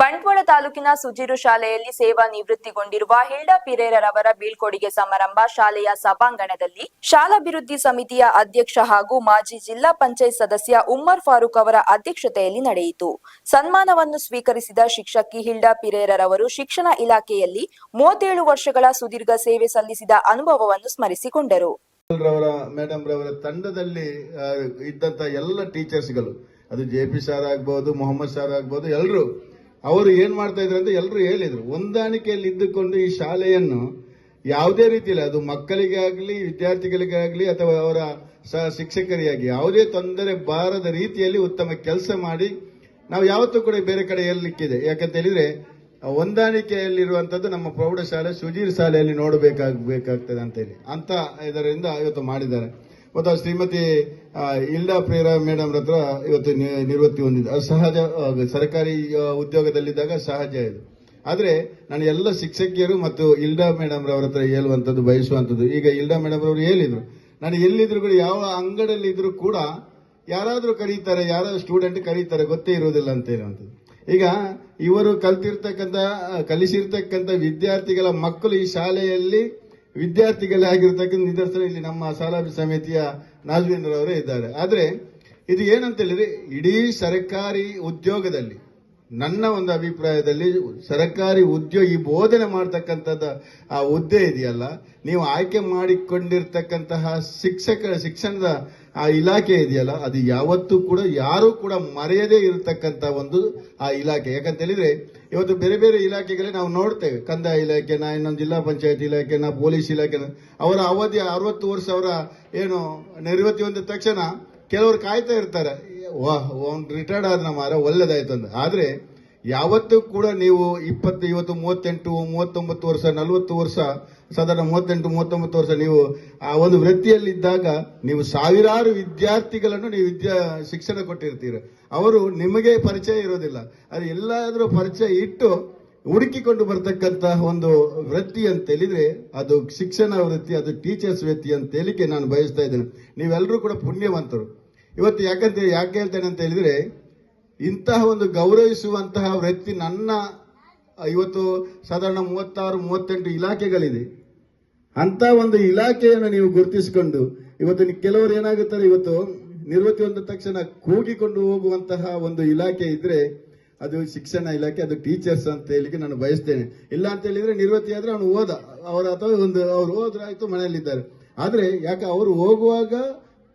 ಬಂಟ್ವಾಳ ತಾಲೂಕಿನ ಸುಜೀರು ಶಾಲೆಯಲ್ಲಿ ಸೇವಾ ನಿವೃತ್ತಿಗೊಂಡಿರುವ ಹಿಲ್ಡಾ ಪಿರೇರರವರ ಬೀಳ್ಕೊಡುಗೆ ಸಮಾರಂಭ ಶಾಲೆಯ ಸಭಾಂಗಣದಲ್ಲಿ ಶಾಲಾಭಿವೃದ್ಧಿ ಸಮಿತಿಯ ಅಧ್ಯಕ್ಷ ಹಾಗೂ ಮಾಜಿ ಜಿಲ್ಲಾ ಪಂಚಾಯತ್ ಸದಸ್ಯ ಉಮ್ಮರ್ ಫಾರೂಕ್ ಅವರ ಅಧ್ಯಕ್ಷತೆಯಲ್ಲಿ ನಡೆಯಿತು. ಸನ್ಮಾನವನ್ನು ಸ್ವೀಕರಿಸಿದ ಶಿಕ್ಷಕಿ ಹಿಲ್ಡಾ ಪಿರೇರರವರು ಶಿಕ್ಷಣ ಇಲಾಖೆಯಲ್ಲಿ ಮೂವತ್ತೇಳು ವರ್ಷಗಳ ಸುದೀರ್ಘ ಸೇವೆ ಸಲ್ಲಿಸಿದ ಅನುಭವವನ್ನು ಸ್ಮರಿಸಿಕೊಂಡರು. ರವರ ಮೇಡಮ್ ರವರ ತಂಡದಲ್ಲಿ ಇದ್ದಂತ ಎಲ್ಲ ಟೀಚರ್ಸ್ಗಳು ಅದು ಜೆ ಪಿ ಸರ್ ಆಗ್ಬೋದು ಮೊಹಮ್ಮದ್ ಸರ್ ಆಗ್ಬೋದು ಎಲ್ಲರೂ ಅವರು ಏನ್ ಮಾಡ್ತಾ ಇದ್ರು ಅಂತ ಎಲ್ಲರೂ ಹೇಳಿದ್ರು. ಹೊಂದಾಣಿಕೆಯಲ್ಲಿ ಇದ್ದುಕೊಂಡು ಈ ಶಾಲೆಯನ್ನು ಯಾವುದೇ ರೀತಿಯಲ್ಲಿ, ಅದು ಮಕ್ಕಳಿಗಾಗಲಿ, ವಿದ್ಯಾರ್ಥಿಗಳಿಗಾಗಲಿ, ಅಥವಾ ಅವರ ಶಿಕ್ಷಕರಿಗಾಗಿ ಯಾವುದೇ ತೊಂದರೆ ಬಾರದ ರೀತಿಯಲ್ಲಿ ಉತ್ತಮ ಕೆಲಸ ಮಾಡಿ, ನಾವು ಯಾವತ್ತೂ ಕೂಡ ಬೇರೆ ಕಡೆ ಹೇಳಲಿಕ್ಕಿದೆ ಯಾಕಂತ ಹೇಳಿದ್ರೆ ಹೊಂದಾಣಿಕೆಯಲ್ಲಿರುವಂತದ್ದು ನಮ್ಮ ಪ್ರೌಢಶಾಲೆ ಸುಜೀರ್ ಶಾಲೆಯಲ್ಲಿ ನೋಡಬೇಕಾಗಬೇಕಾಗ್ತದೆ ಅಂತ ಹೇಳಿ ಅಂತ ಇದರಿಂದ ಇವತ್ತು ಮಾಡಿದ್ದಾರೆ. ಮತ್ತು ಶ್ರೀಮತಿ ಇಲ್ಡಾ ಪ್ರೇರ ಮೇಡಮ್ ಹತ್ರ ಇವತ್ತು ನಿವೃತ್ತಿ ಹೊಂದಿದೆ. ಅದು ಸಹಜ ಸರ್ಕಾರಿ ಉದ್ಯೋಗದಲ್ಲಿದ್ದಾಗ ಸಹಜ ಇದು. ಆದರೆ ನಾನು ಎಲ್ಲ ಶಿಕ್ಷಕಿಯರು ಮತ್ತು ಇಲ್ಡಾ ಮೇಡಮ್ ಅವರ ಹತ್ರ ಹೇಳುವಂಥದ್ದು, ಬಯಸುವಂಥದ್ದು. ಈಗ ಇಲ್ಡಾ ಮೇಡಮ್ ಅವರು ಹೇಳಿದ್ರು. ನಾನು ಎಲ್ಲಿದ್ರು ಕೂಡ, ಯಾವ ಅಂಗಡಿಯಲ್ಲಿ ಇದ್ರು ಕೂಡ ಯಾರಾದರೂ ಕರೀತಾರೆ, ಯಾರಾದ್ರೂ ಸ್ಟೂಡೆಂಟ್ ಕರೀತಾರೆ, ಗೊತ್ತೇ ಇರುವುದಿಲ್ಲ ಅಂತ ಹೇಳುವಂಥದ್ದು ಈಗ ಇವರು ಕಲ್ತಿರ್ತಕ್ಕಂಥ ಕಲಿಸಿರ್ತಕ್ಕಂಥ ವಿದ್ಯಾರ್ಥಿಗಳ ಮಕ್ಕಳು ಈ ಶಾಲೆಯಲ್ಲಿ ವಿದ್ಯಾರ್ಥಿಗಳಾಗಿರ್ತಕ್ಕಂಥ ನಿದರ್ಶನ ಇಲ್ಲಿ ನಮ್ಮ ಶಾಲಾ ಸಮಿತಿಯ ನಾಲ್ವೇಂದ್ರವರೇ ಅವರೇ ಇದ್ದಾರೆ. ಆದರೆ ಇದು ಏನಂತ ಹೇಳಿದ್ರೆ ಇಡೀ ಸರ್ಕಾರಿ ಉದ್ಯೋಗದಲ್ಲಿ ನನ್ನ ಒಂದು ಅಭಿಪ್ರಾಯದಲ್ಲಿ ಸರ್ಕಾರಿ ಉದ್ಯೋಗ ಈ ಬೋಧನೆ ಮಾಡ್ತಕ್ಕಂಥದ್ದು, ಆ ಹುದ್ದೆ ಇದೆಯಲ್ಲ, ನೀವು ಆಯ್ಕೆ ಮಾಡಿಕೊಂಡಿರ್ತಕ್ಕಂತಹ ಶಿಕ್ಷಕ ಶಿಕ್ಷಣದ ಆ ಇಲಾಖೆ ಇದೆಯಲ್ಲ, ಅದು ಯಾವತ್ತೂ ಕೂಡ, ಯಾರು ಕೂಡ ಮರೆಯದೇ ಇರತಕ್ಕಂತ ಒಂದು ಆ ಇಲಾಖೆ. ಯಾಕಂತ ಹೇಳಿದ್ರೆ ಇವತ್ತು ಬೇರೆ ಬೇರೆ ಇಲಾಖೆಗಳೇ ನಾವು ನೋಡ್ತೇವೆ. ಕಂದಾಯ ಇಲಾಖೆನ ಇನ್ನೊಂದು ಜಿಲ್ಲಾ ಪಂಚಾಯತ್ ಇಲಾಖೆನ ಪೊಲೀಸ್ ಇಲಾಖೆನ ಅವರ ಅವಧಿ ಅರವತ್ತು ವರ್ಷ, ಅವರ ಏನು ನಿವೃತ್ತಿ ಹೊಂದಿದ ತಕ್ಷಣ ಕೆಲವರು ಕಾಯ್ತಾ ಇರ್ತಾರೆ. ವಾಹ್ ಅವ್ನು ರಿಟೈರ್ಡ್ ಆದ ಮಾರ, ಒಳ್ಳೇದಾಯ್ತು ಅಂತ ಆದ್ರೆ, ಯಾವತ್ತೂ ಕೂಡ ನೀವು ಇಪ್ಪತ್ತು, ಇವತ್ತು ಮೂವತ್ತೆಂಟು, ಮೂವತ್ತೊಂಬತ್ತು ವರ್ಷ, ನಲವತ್ತು ವರ್ಷ ಸಾಧಾರಣ ಮೂವತ್ತೆಂಟು, ಮೂವತ್ತೊಂಬತ್ತು ವರ್ಷ ನೀವು ಆ ಒಂದು ವೃತ್ತಿಯಲ್ಲಿದ್ದಾಗ ನೀವು ಸಾವಿರಾರು ವಿದ್ಯಾರ್ಥಿಗಳನ್ನು ನೀವು ವಿದ್ಯಾ, ಶಿಕ್ಷಣ ಕೊಟ್ಟಿರ್ತೀರ. ಅವರು ನಿಮಗೆ ಪರಿಚಯ ಇರೋದಿಲ್ಲ. ಅದು ಎಲ್ಲಾದರೂ ಪರಿಚಯ ಇಟ್ಟು ಹುಡುಕಿಕೊಂಡು ಬರ್ತಕ್ಕಂತಹ ಒಂದು ವೃತ್ತಿ ಅಂತ ಹೇಳಿದ್ರೆ ಅದು ಶಿಕ್ಷಣ ವೃತ್ತಿ, ಅದು ಟೀಚರ್ಸ್ ವೃತ್ತಿ ಅಂತ ಹೇಳಿಕೆ ನಾನು ಬಯಸ್ತಾ ಇದ್ದೇನೆ. ನೀವೆಲ್ಲರೂ ಕೂಡ ಪುಣ್ಯವಂತರು. ಇವತ್ತು ಯಾಕಂತ, ಯಾಕೆ ಹೇಳ್ತೇನೆ ಅಂತ ಹೇಳಿದ್ರೆ ಇಂತಹ ಒಂದು ಗೌರವಿಸುವಂತಹ ವೃತ್ತಿ ನನ್ನ ಇವತ್ತು ಸಾಧಾರಣ ಮೂವತ್ತಾರು, ಮೂವತ್ತೆಂಟು ಇಲಾಖೆಗಳಿದೆ. ಅಂತ ಒಂದು ಇಲಾಖೆಯನ್ನು ನೀವು ಗುರುತಿಸಿಕೊಂಡು, ಇವತ್ತು ಕೆಲವರು ಏನಾಗುತ್ತಾರೆ, ಇವತ್ತು ನಿವೃತ್ತಿ ಹೊಂದ ತಕ್ಷಣ ಕೂಗಿಕೊಂಡು ಹೋಗುವಂತಹ ಒಂದು ಇಲಾಖೆ ಇದ್ರೆ, ಅದು ಶಿಕ್ಷಣ ಇಲಾಖೆ, ಅದು ಟೀಚರ್ಸ್ ಅಂತ ಹೇಳಿಕ್ಕೆ ನಾನು ಬಯಸ್ತೇನೆ. ಇಲ್ಲ ಅಂತ ಹೇಳಿದ್ರೆ ನಿವೃತ್ತಿ ಆದ್ರೆ ಅವನು ಹೋದ ಅವರ ಅಥವಾ ಒಂದು, ಅವ್ರು ಹೋದ್ರಾಯ್ತು ಮನೆಯಲ್ಲಿದ್ದಾರೆ. ಆದ್ರೆ ಯಾಕೆ ಅವರು ಹೋಗುವಾಗ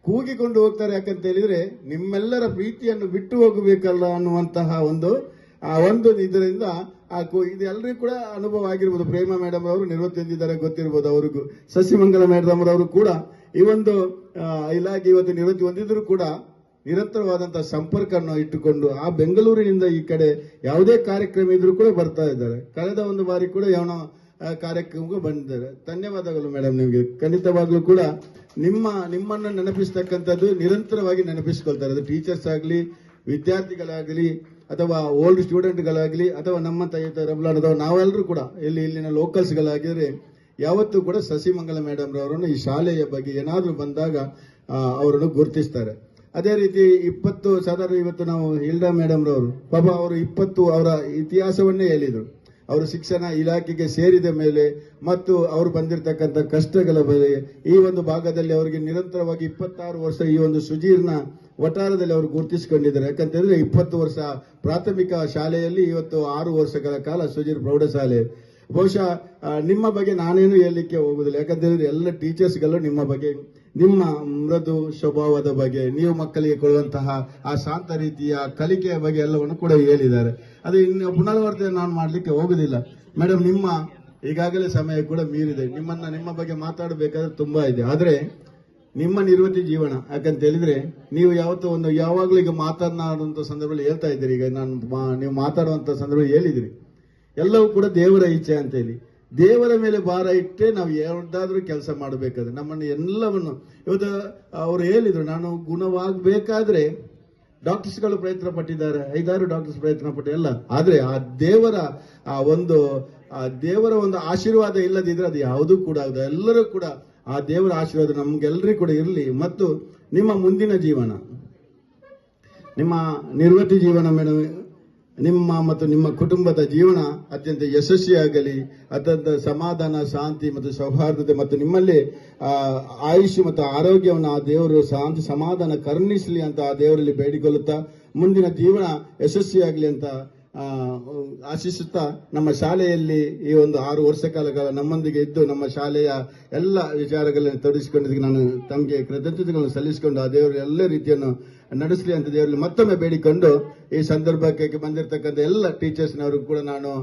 ಕೂಗಿಕೊಂಡು ಹೋಗ್ತಾರೆ ಯಾಕಂತ ಹೇಳಿದ್ರೆ, ನಿಮ್ಮೆಲ್ಲರ ಪ್ರೀತಿಯನ್ನು ಬಿಟ್ಟು ಹೋಗಬೇಕಲ್ಲ ಅನ್ನುವಂತಹ ಒಂದು ಆ ಒಂದು ಇದರಿಂದ ಆ ಇದೆಲ್ಲರಿಗೂ ಕೂಡ ಅನುಭವ ಆಗಿರ್ಬೋದು. ಪ್ರೇಮ ಮೇಡಮ್ ಅವರು ನಿವೃತ್ತಿ ಹೊಂದಿದ್ದಾರೆ ಗೊತ್ತಿರ್ಬೋದು ಅವ್ರಿಗೂ. ಸಸಿಮಂಗಲ ಮೇಡಮ್ ಅವರು ಕೂಡ ಈ ಒಂದು ಇಲಾಖೆ ಇವತ್ತು ನಿವೃತ್ತಿ ಹೊಂದಿದ್ರು ಕೂಡ ನಿರಂತರವಾದಂತಹ ಸಂಪರ್ಕವನ್ನು ಇಟ್ಟುಕೊಂಡು ಆ ಬೆಂಗಳೂರಿನಿಂದ ಈ ಕಡೆ ಯಾವುದೇ ಕಾರ್ಯಕ್ರಮ ಇದ್ರೂ ಕೂಡ ಬರ್ತಾ ಇದ್ದಾರೆ. ಕಳೆದ ಒಂದು ಬಾರಿ ಕೂಡ ಯಾವನೋ ಕಾರ್ಯಕ್ರಮಕ್ಕೂ ಬಂದಿದ್ದಾರೆ. ಧನ್ಯವಾದಗಳು ಮೇಡಮ್ ನಿಮಗೆ. ಖಂಡಿತವಾಗ್ಲೂ ಕೂಡ ನಿಮ್ಮ, ನಿಮ್ಮನ್ನು ನೆನಪಿಸ್ತಕ್ಕಂಥದ್ದು ನಿರಂತರವಾಗಿ ನೆನಪಿಸ್ಕೊಳ್ತಾರೆ ಅದು ಟೀಚರ್ಸ್ ಆಗಲಿ, ವಿದ್ಯಾರ್ಥಿಗಳಾಗಲಿ ಅಥವಾ ಓಲ್ಡ್ ಸ್ಟೂಡೆಂಟ್ಗಳಾಗಲಿ ಅಥವಾ ನಮ್ಮ ರಬ್ಲಾನ್ ಅಥವಾ ನಾವೆಲ್ಲರೂ ಕೂಡ ಇಲ್ಲಿ ಇಲ್ಲಿನ ಲೋಕಲ್ಸ್ಗಳಾಗಿದ್ರೆ ಯಾವತ್ತೂ ಕೂಡ ಸಸಿಮಂಗಲ ಮೇಡಮ್ ರವರನ್ನು ಈ ಶಾಲೆಯ ಬಗ್ಗೆ ಏನಾದರೂ ಬಂದಾಗ ಅವರನ್ನು ಗುರುತಿಸ್ತಾರೆ. ಅದೇ ರೀತಿ ಇಪ್ಪತ್ತು, ಸಾಧಾರಣ ಇವತ್ತು ನಾವು ಹಿಲ್ಡಾ ಮೇಡಮ್ ರವರು, ಪಾಪ ಅವರು ಇಪ್ಪತ್ತು ಅವರ ಇತಿಹಾಸವನ್ನೇ ಹೇಳಿದರು. ಅವರು ಶಿಕ್ಷಣ ಇಲಾಖೆಗೆ ಸೇರಿದ ಮೇಲೆ ಮತ್ತು ಅವರು ಬಂದಿರತಕ್ಕಂಥ ಕಷ್ಟಗಳ ಮೇಲೆ ಈ ಒಂದು ಭಾಗದಲ್ಲಿ ಅವರಿಗೆ ನಿರಂತರವಾಗಿ ಇಪ್ಪತ್ತಾರು ವರ್ಷ ಈ ಒಂದು ಸುಜೀರ್ನ ವಟಾರದಲ್ಲಿ ಅವರು ಗುರುತಿಸಿಕೊಂಡಿದ್ದಾರೆ. ಯಾಕಂತಂದ್ರೆ ಇಪ್ಪತ್ತು ವರ್ಷ ಪ್ರಾಥಮಿಕ ಶಾಲೆಯಲ್ಲಿ ಇವತ್ತು ಆರು ವರ್ಷಗಳ ಕಾಲ ಸುಜೀರ್ ಪ್ರೌಢಶಾಲೆ. ಬಹುಶಃ ನಿಮ್ಮ ಬಗ್ಗೆ ನಾನೇನು ಹೇಳಲಿಕ್ಕೆ ಹೋಗುದಿಲ್ಲ. ಯಾಕಂತಂದ್ರೆ ಎಲ್ಲ ಟೀಚರ್ಸ್ಗಳು ನಿಮ್ಮ ಬಗ್ಗೆ ನಿಮ್ಮ ಮೃದು ಸ್ವಭಾವದ ಬಗ್ಗೆ, ನೀವು ಮಕ್ಕಳಿಗೆ ಕೊಡುವಂತಹ ಆ ಶಾಂತ ರೀತಿಯ ಕಲಿಕೆಯ ಬಗ್ಗೆ ಎಲ್ಲವನ್ನು ಕೂಡ ಹೇಳಿದ್ದಾರೆ. ಅದು ಇನ್ನು ಪುನರಾವರ್ತನೆ ನಾನು ಮಾಡಲಿಕ್ಕೆ ಹೋಗುದಿಲ್ಲ. ಮೇಡಮ್ ನಿಮ್ಮ ಈಗಾಗಲೇ ಸಮಯ ಕೂಡ ಮೀರಿದೆ. ನಿಮ್ಮನ್ನ ನಿಮ್ಮ ಬಗ್ಗೆ ಮಾತಾಡಬೇಕಾದ್ರೆ ತುಂಬಾ ಇದೆ. ಆದ್ರೆ, ನಿಮ್ಮ ನಿರ್ವೃತ್ತಿ ಜೀವನ, ಯಾಕಂತ ಹೇಳಿದ್ರೆ, ನೀವು ಯಾವತ್ತೂ ಒಂದು ಯಾವಾಗಲೂ ಈಗ ಮಾತನಾಡುವಂತ ಸಂದರ್ಭದಲ್ಲಿ ಹೇಳ್ತಾ ಇದ್ದೀರಿ. ಈಗ ನಾನು ನೀವು ಮಾತಾಡುವಂತ ಸಂದರ್ಭದಲ್ಲಿ ಹೇಳಿದಿರಿ ಎಲ್ಲವೂ ಕೂಡ ದೇವರ ಇಚ್ಛೆ ಅಂತ ಹೇಳಿ. ದೇವರ ಮೇಲೆ ಭಾರ ಇಟ್ಟೆ ನಾವು ಯಾವುದಾದ್ರೂ ಕೆಲಸ ಮಾಡಬೇಕಾದ್ರೆ ನಮ್ಮನ್ನು ಎಲ್ಲವನ್ನು ಇವತ್ತು ಅವರು ಹೇಳಿದರು, ನಾನು ಗುಣವಾಗಬೇಕಾದ್ರೆ ಡಾಕ್ಟರ್ಸ್ಗಳು ಪ್ರಯತ್ನ ಪಟ್ಟಿದ್ದಾರೆ, ಐದಾರು ಡಾಕ್ಟರ್ಸ್ ಪ್ರಯತ್ನ ಪಟ್ಟಿ ಅಲ್ಲ, ಆದರೆ ಆ ದೇವರ, ಆ ಒಂದು, ಆ ದೇವರ ಒಂದು ಆಶೀರ್ವಾದ ಇಲ್ಲದಿದ್ರೆ ಅದು ಯಾವುದೂ ಕೂಡ ಎಲ್ಲರೂ ಕೂಡ ಆ ದೇವರ ಆಶೀರ್ವಾದ ನಮಗೆಲ್ಲರಿಗೂ ಕೂಡ ಇರಲಿ. ಮತ್ತು ನಿಮ್ಮ ಮುಂದಿನ ಜೀವನ, ನಿಮ್ಮ ನಿರ್ವೃತ್ತಿ ಜೀವನ ಮೇಡಮ್ ನಿಮ್ಮ ಮತ್ತು ನಿಮ್ಮ ಕುಟುಂಬದ ಜೀವನ ಅತ್ಯಂತ ಯಶಸ್ವಿಯಾಗಲಿ ಅತ್ಯಂತ ಸಮಾಧಾನ ಶಾಂತಿ ಮತ್ತು ಸೌಹಾರ್ದತೆ ಮತ್ತು ನಿಮ್ಮಲ್ಲಿ ಆ, ಆಯುಷ್ಯ ಮತ್ತು ಆರೋಗ್ಯವನ್ನು ಆ ದೇವರು ಶಾಂತಿ ಸಮಾಧಾನ ಕರುಣಿಸಲಿ ಅಂತ ಆ ದೇವರಲ್ಲಿ ಬೇಡಿಕೊಳ್ಳುತ್ತಾ ಮುಂದಿನ ಜೀವನ ಯಶಸ್ವಿಯಾಗಲಿ ಅಂತ ಆಶಿಸುತ್ತಾ ನಮ್ಮ ಶಾಲೆಯಲ್ಲಿ ಈ ಒಂದು ಆರು ವರ್ಷ ಕಾಲ ಕಾಲ ನಮ್ಮೊಂದಿಗೆ ಇದ್ದು ನಮ್ಮ ಶಾಲೆಯ ಎಲ್ಲ ವಿಚಾರಗಳನ್ನು ತೊಡಗಿಸಿಕೊಂಡಿದ್ದಕ್ಕೆ ನಾನು ತಮಗೆ ಕೃತಜ್ಞತೆಗಳನ್ನು ಸಲ್ಲಿಸಿಕೊಂಡು ಆ ದೇವರು ಎಲ್ಲ ರೀತಿಯನ್ನು ನಡೆಸಲಿ ಅಂತ ದೇವರಲ್ಲಿ ಮತ್ತೊಮ್ಮೆ ಬೇಡಿಕೊಂಡು ಈ ಸಂದರ್ಭಕ್ಕೆ ಬಂದಿರತಕ್ಕಂಥ ಎಲ್ಲ ಟೀಚರ್ಸ್ನವರು ಕೂಡ ನಾನು